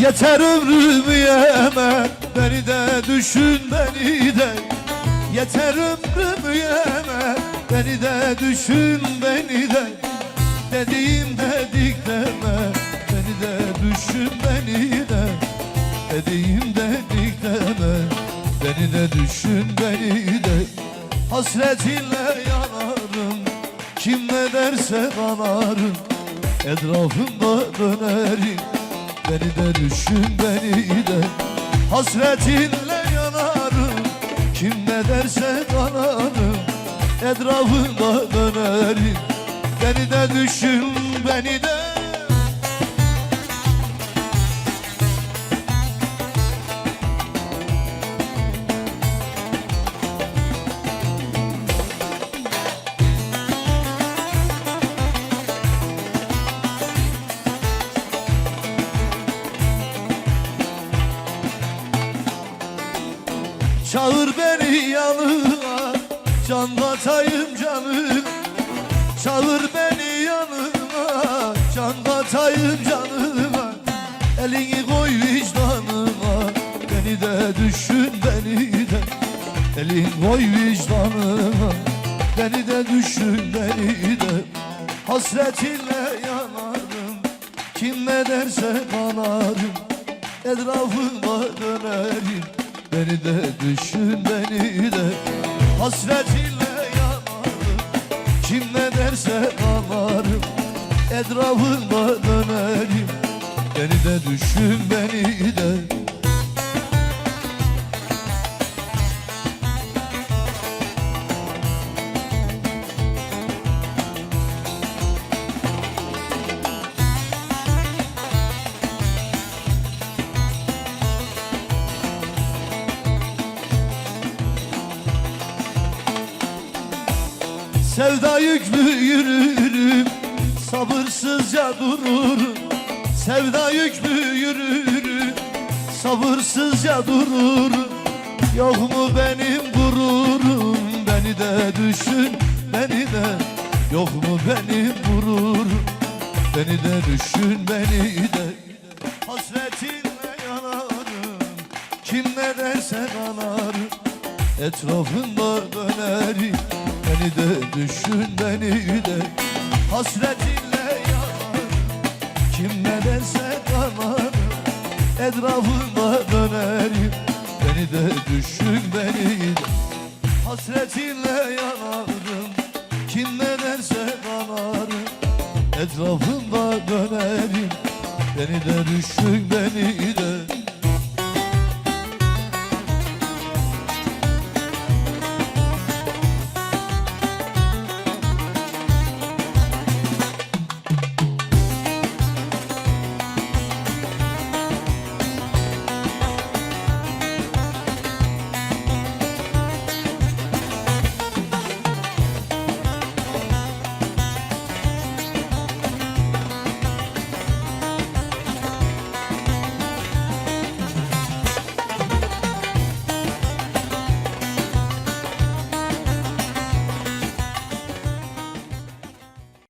Yeter ömrümü yeme Beni de düşün beni de. Yeter ömrümü yeme Beni de düşün beni de. Dediğim dedik deme Beni de düşün beni de. Dediğim dedik deme Beni de düşün beni de. Hasretinle yanarım Kim ne derse kanarım Etrafımda dönerim Beni de düşün beni de. Hasretinle yanarım. Kim ne derse kanarım. Etrafında dönerim. Beni de düşün beni de Çağır beni yanına Can katayım canım Çağır beni yanına Can katayım canıma Elini koy vicdanıma Beni de düşün beni de. Elini koy vicdanıma Beni de düşün beni de. Hasretinle yanarım Kim ne derse kanarım. Etrafıma dönerim Beni de düşün beni de. Hasretinle yanarım. Kim ne derse kanarım Etrafıma dönerim. Beni de düşün beni de Sevda yüklü yürürüm Sabırsızca dururum. Sevda yüklü yürürüm Sabırsızca dururum. Yok mu benim gururum? Beni de düşün beni de. Yok mu benim gururum? Beni de düşün beni de. Hasretinle yanarım Kim ne derse kanarım Etrafında dönerim Beni de düşün beni de. Hasretinle yanarım Kim ne derse kanarım Etrafında dönerim Beni de düşün beni de. Hasretinle yanarım. Kim ne derse kanarım Etrafında dönerim Beni de düşün beni de